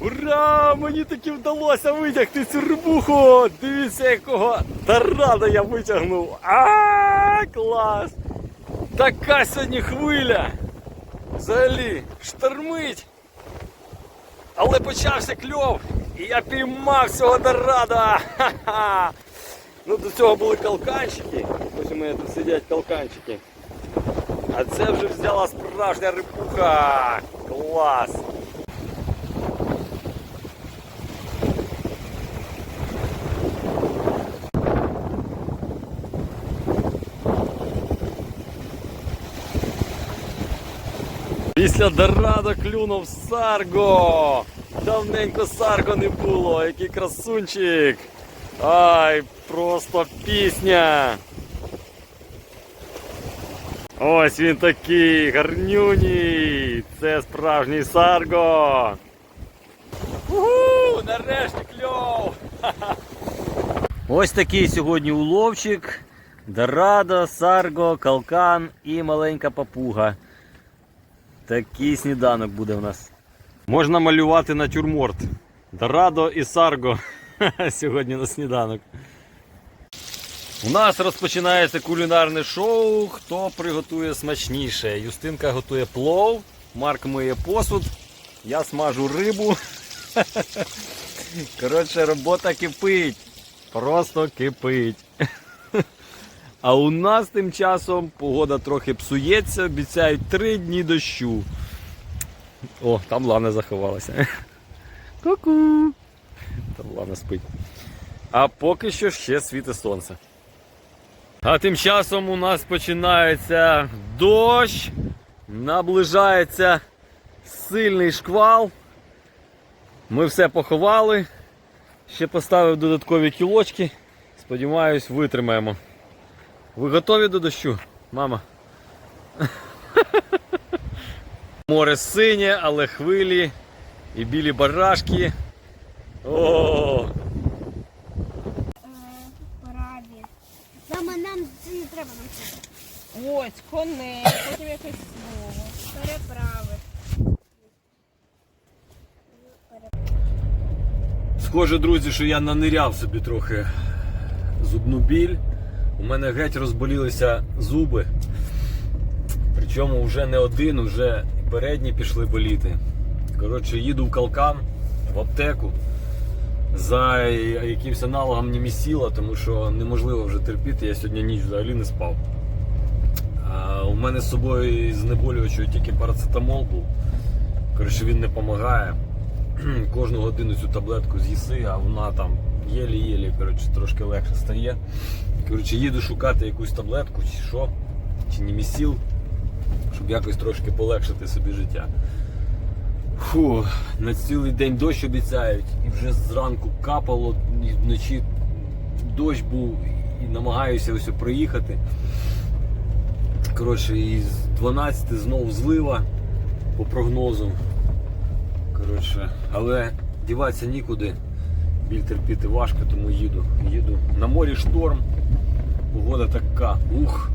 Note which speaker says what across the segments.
Speaker 1: Ура! Мені таки вдалося витягти цю рибуху! Дивіться, якого тарада я витягнув! А, клас! Така сьогодні хвиля! Взагалі, штормить! Але почався кльов, і я піймав цього дорада! Ха-ха! Ну до цього були калканчики. Ось у мене тут сидять калканчики. А це вже взяла справжня рибуха! Клас! Після Дорадо клюнув Сарго. Давненько Сарго не було, який красунчик. Ай, просто пісня. Ось він такий, гарнюній. Це справжній Сарго. Угу, нарешті кльов. Ось такий сьогодні уловчик. Дорадо, Сарго, Калкан і маленька папуга. Такий сніданок буде в нас. Можна малювати натюрморт. Дорадо і Сарго сьогодні на сніданок. У нас розпочинається кулінарне шоу. Хто приготує смачніше? Юстинка готує плов, Марк миє посуд, я смажу рибу. Коротше, робота кипить. Просто кипить. А у нас тим часом погода трохи псується, обіцяють три дні дощу. О, там Лана заховалася. Ку-ку. Там Лана спить. А поки що ще світить сонце. А тим часом у нас починається дощ, наближається сильний шквал. Ми все поховали. Ще поставив додаткові кілочки. Сподіваюсь, витримаємо. Ви готові до дощу, мама? Море синє, але хвилі і білі барашки. О.
Speaker 2: Мама, нам це не треба нам це.
Speaker 3: Ось, конець, потім якесь слово.
Speaker 2: Переправи.
Speaker 1: Схоже, друзі, що я наниряв собі трохи зубну біль. У мене геть розболілися зуби. Причому вже не один, вже передні пішли боліти. Коротше, їду в калкан в аптеку за якимось аналогом німісіла, тому що неможливо вже терпіти. Я сьогодні ніч взагалі не спав. А у мене з собою знеболювачу тільки парацетамол був. Коротше, він не допомагає. Кожну годину цю таблетку з'їси, а вона там єлі-єлі трошки легше стає. Коротше, їду шукати якусь таблетку, чи що, чи німісіл, щоб якось трошки полегшити собі життя. Фу, на цілий день дощ обіцяють, і вже зранку капало, і вночі дощ був, і намагаюся ось проїхати. Коротше, і з 12 знову злива по прогнозу. Коротше, але діватися нікуди. Біль терпіти важко, тому їду. Їду. На морі шторм. Погода така. Ух.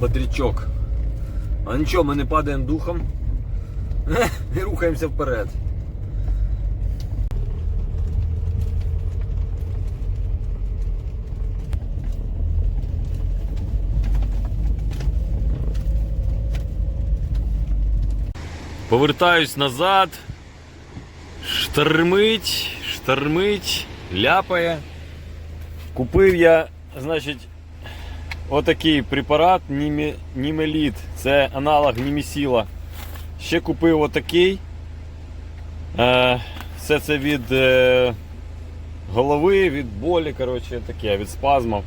Speaker 1: Бодрячок. А нічого, ми не падаємо духом. І рухаємося вперед. Повертаюсь назад. Штормить, штормить, ляпає. Купив я, значить, отакий препарат Німеліт. Це аналог Німісіла. Ще купив отакий. Е, все це від е, голови, від болі, коротше, таке, від спазмів.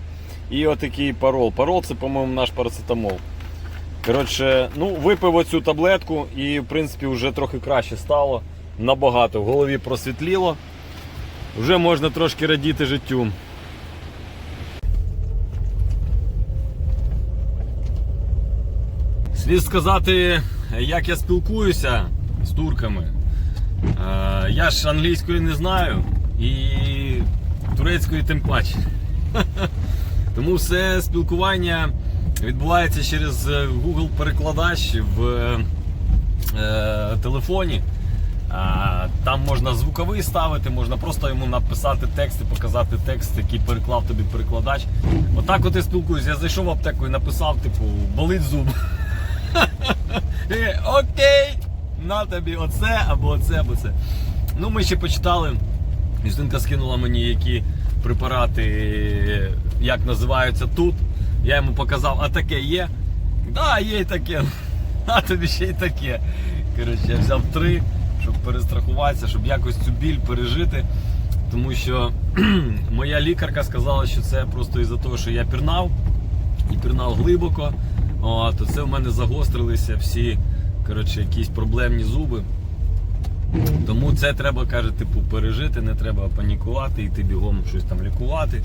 Speaker 1: І отакий парол. Парол це, по-моєму, наш парацетамол. Коротше, ну, випив оцю таблетку і, в принципі, вже трохи краще стало. Набагато. В голові просвітліло. Вже можна трошки радіти життю. Слід сказати, як я спілкуюся з турками. Е, Я ж англійської не знаю і турецької тим паче. Тому все спілкування відбувається через е, Google перекладач в е, телефоні. Там можна звуковий ставити, можна просто йому написати текст і показати текст, який переклав тобі перекладач. Отак от і спілкуюсь. Я зайшов в аптеку і написав, типу, болить зуб. І, Окей, на тобі оце або оце, або це. Ну, ми ще почитали. Юстинка скинула мені, які препарати, як називаються тут. Я йому показав, а таке є. Да, є і таке. А тобі ще й таке. Коротше, я взяв три, щоб перестрахуватися, щоб якось цю біль пережити. Тому що моя лікарка сказала, що це просто із-за того, що я пірнав і пірнав глибоко. О, то це в мене загострилися всі коротше, якісь проблемні зуби. Тому це треба, каже, типу, пережити, не треба панікувати, йти бігом щось там лікувати.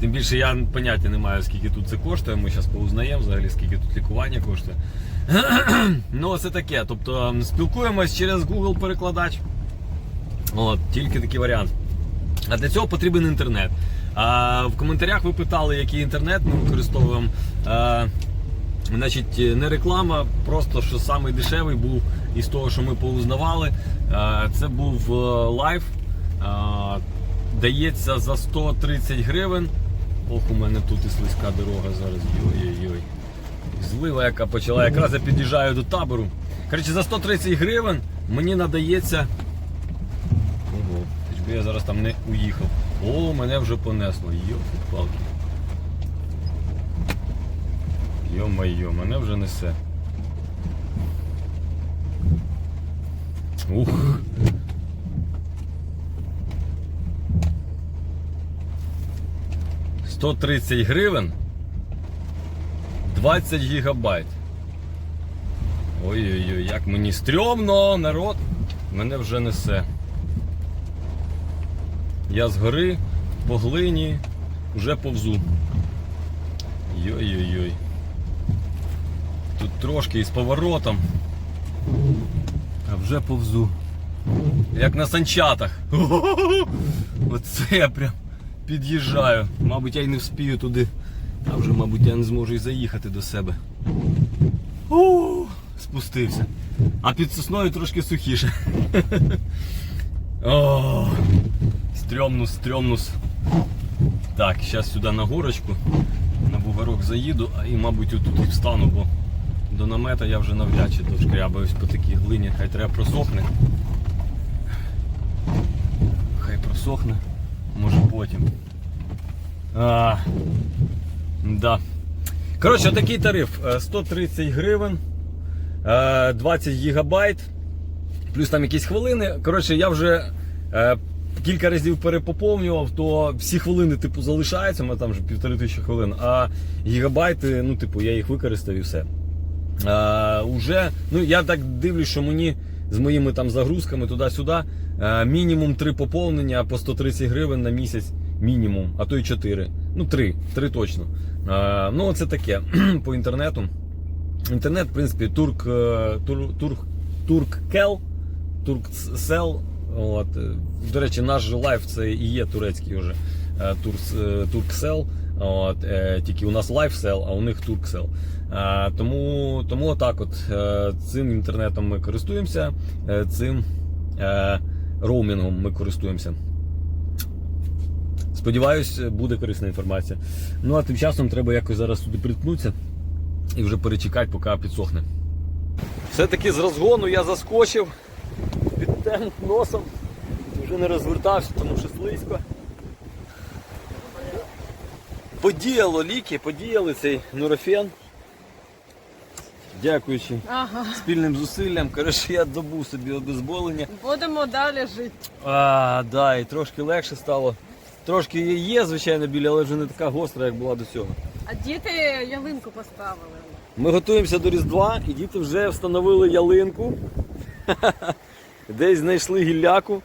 Speaker 1: Тим більше я поняття не маю, скільки тут це коштує. Ми зараз поузнаємо взагалі, скільки тут лікування коштує. ну, це таке. Тобто спілкуємось через Google перекладач. От, тільки такий варіант. А для цього потрібен інтернет. А, в коментарях ви питали, який інтернет ми використовуємо. А, Значить, не реклама, просто що самий дешевий був із того, що ми поузнавали. Це був е, лайф. Дається за 130 гривень. Ох, у мене тут і слизька дорога зараз. Йой-йой-йой. Злива, яка почала. Якраз я під'їжджаю до табору. Коротше, за 130 гривень мені надається. Ого, хоч би я зараз там не уїхав. О, мене вже понесло. Йоки-палки. Йо-майо, мене вже несе. Ух. Сто тридцять гривень. 20 гігабайт. Ой-ой-ой, як мені стрьомно, народ. Мене вже несе. Я згори по глині вже повзу. Йой-йой-йой. Тут трошки із поворотом. А вже повзу. Як на санчатах. Оце я прям під'їжджаю. Мабуть, я й не вспію туди. А вже, мабуть, я не зможу і заїхати до себе. У, Спустився. А під сосною трошки сухіше. О, стрьомнус, стрьомнус. Так, зараз сюди на горочку. На бугорок заїду, а і, мабуть, отут і встану, бо до намета я вже навряд чи дошкрябаюсь по такій глині. Хай треба просохне. Хай просохне. Може потім. А, да. Коротше, такий тариф. Е, 130 гривень, е, 20 гігабайт, плюс там якісь хвилини. Коротше, я вже е, кілька разів перепоповнював, то всі хвилини, типу, залишаються, мене там вже півтори тисячі хвилин, а гігабайти, ну, типу, я їх використав і все. Е, уже, ну, я так дивлюсь, що мені з моїми там загрузками туди-сюди е, мінімум 3 поповнення по 130 гривень на місяць. Мінімум, а то й 4. Ну, 3, 3 точно. Е, ну, це таке по інтернету. Інтернет, в принципі, турк, е, тур, тур, турккел, турксел. От. До речі, наш лайф це і є турецький вже турксел. От, е, тільки у нас лайфсел, а у них турксел. Е, тому, тому отак от е, цим інтернетом ми користуємося, е, цим е, роумінгом ми користуємося. Сподіваюсь, буде корисна інформація. Ну а тим часом треба якось зараз туди приткнутися і вже перечекати, поки підсохне. Все-таки з розгону я заскочив під тем носом. Вже не розвертався, тому що слизько. Подіяло ліки, подіяли цей нурофен. Дякуючи
Speaker 3: Ага.
Speaker 1: спільним зусиллям, коротше, я добув собі обезболення.
Speaker 3: Будемо далі жити.
Speaker 1: А, да, і трошки легше стало. Трошки є, звичайно, біль, але вже не така гостра, як була до цього.
Speaker 3: А діти ялинку поставили.
Speaker 1: Ми готуємося до Різдва, і діти вже встановили ялинку. Десь знайшли гілляку.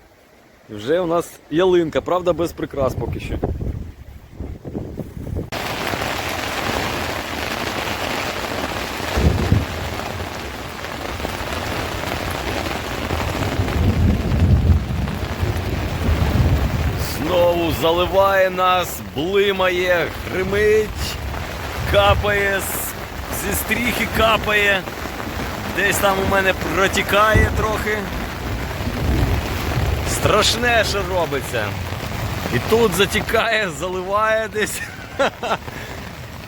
Speaker 1: І вже у нас ялинка, правда, без прикрас поки що. Знову заливає нас, блимає, гримить, капає, зі стріхи капає. Десь там у мене протікає трохи. Страшне, що робиться. І тут затікає, заливає десь.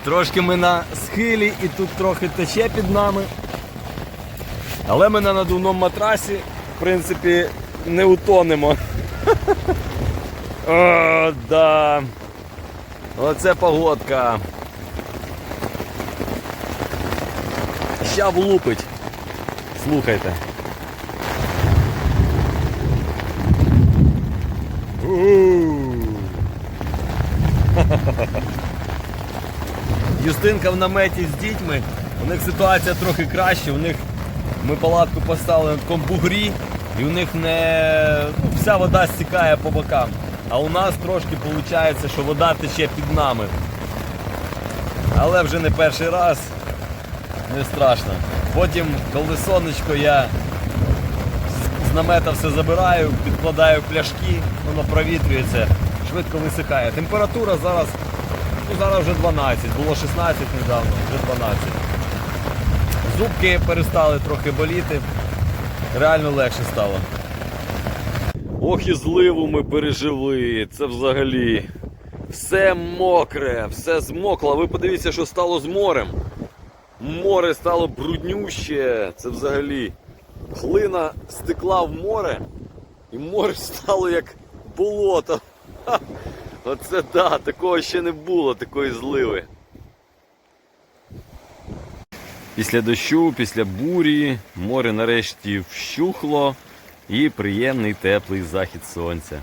Speaker 1: Трошки ми на схилі і тут трохи тече під нами. Але ми на надувному матрасі, в принципі, не утонемо. О, да. Оце погодка. Ща влупить. Слухайте. Юстинка в наметі з дітьми. У них ситуація трохи краще. У них ми палатку поставили на такому бугрі, і у них не ну, вся вода стікає по бокам. А у нас трошки виходить, що вода тече під нами. Але вже не перший раз, не страшно. Потім, коли сонечко, я з- намета все забираю, підкладаю пляшки, воно провітрюється, швидко висихає. Температура зараз, ну зараз вже 12, було 16 недавно, вже 12. Зубки перестали трохи боліти, реально легше стало. Ох і зливу ми пережили. Це взагалі. Все мокре, все змокло. Ви подивіться, що стало з морем. Море стало бруднюще. Це взагалі. Глина стекла в море, і море стало як болото. Оце да, такого ще не було, такої зливи. Після дощу, після бурі, море нарешті вщухло і приємний теплий захід сонця.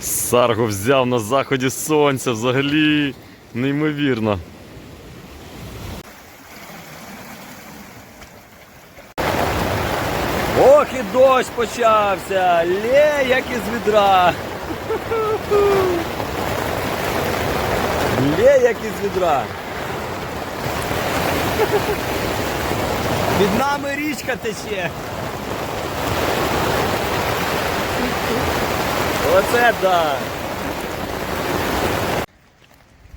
Speaker 1: Сарго взяв на заході сонця взагалі неймовірно. Ох і дощ почався! Лє, як із відра. Лє, як із відра. Під нами річка тече. Оце да.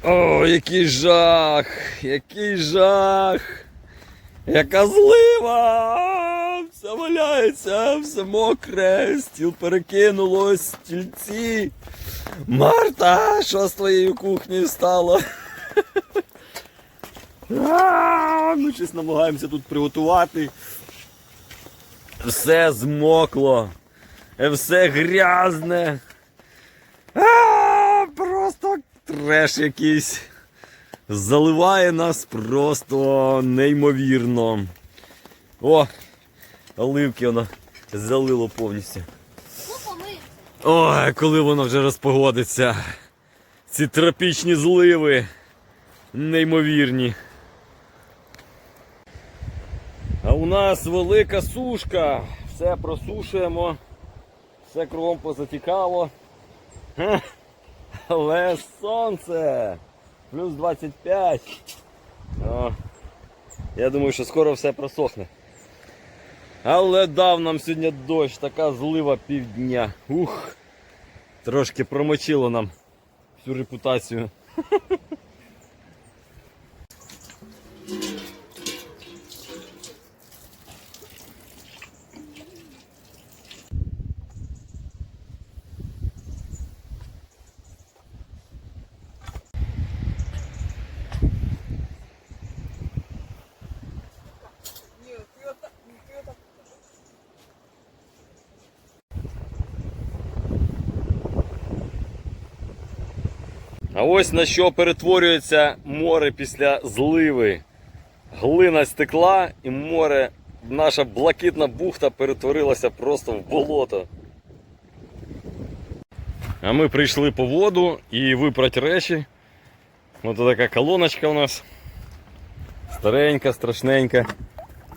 Speaker 1: О, який жах! Який жах! Яка злива! Все валяється, все мокре, стіл перекинуло, стільці. Марта, що з твоєю кухнею стало? Ми щось намагаємося тут приготувати. Все змокло. Все грязне. А, Просто треш якийсь. Заливає нас просто неймовірно. О, оливки воно залило повністю. Ой, коли воно вже розпогодиться. Ці тропічні зливи. Неймовірні. А у нас велика сушка. Все просушуємо. Все кругом позатікало. Але сонце. Плюс 25. О, я думаю, що скоро все просохне. Але дав нам сьогодні дощ, така злива півдня. Ух, трошки промочило нам всю репутацію. А ось на що перетворюється море після зливи. Глина стекла і море, наша блакитна бухта перетворилася просто в болото. А ми прийшли по воду і випрати речі. Ось така колоночка у нас. Старенька, страшненька.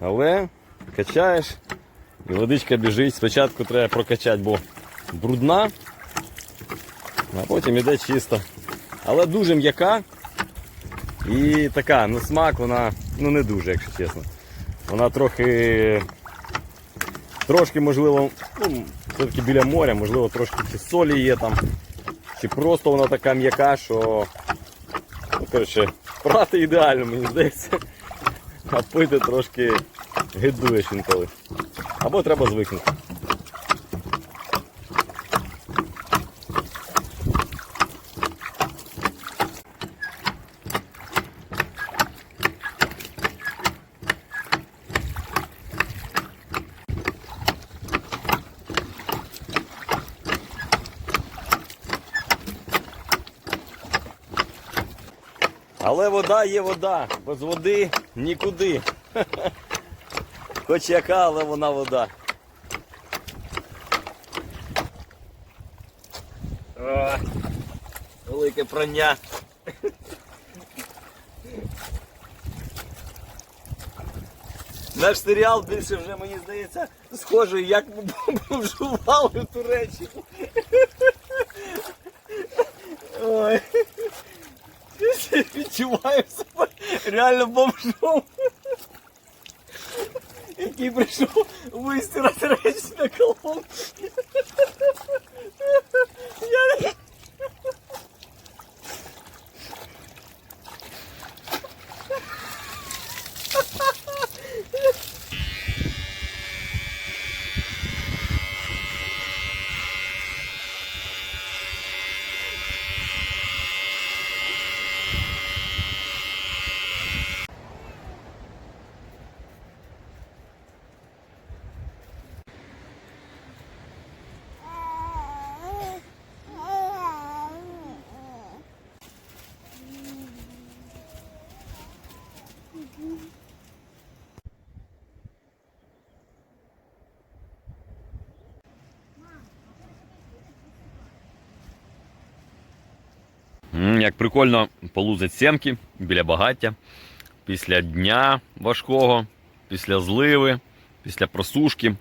Speaker 1: Але качаєш і водичка біжить. Спочатку треба прокачати, бо брудна, а потім іде чисто. Але дуже м'яка і така, ну смак вона ну не дуже, якщо чесно. Вона трохи. Трошки, можливо, ну, все-таки біля моря, можливо, трошки чи солі є там, чи просто вона така м'яка, що. Ну, коротше, прати ідеально, мені здається. А пити трошки гидуєш інколи. Або треба звикнути. Але вода є вода. Без води нікуди. Хоч яка, але вона вода. О, велике прання. Наш серіал більше вже, мені здається, схожий, як ми бомжували в Туреччині. Відчуваю себе реально бомжом. Який прийшов вистирати речі на колонку. Я... М, Як прикольно полузать сімки біля багаття після дня важкого, після зливи, після просушки.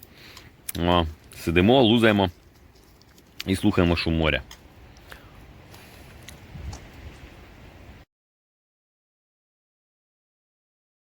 Speaker 1: О, сидимо, лузаємо і слухаємо шум моря.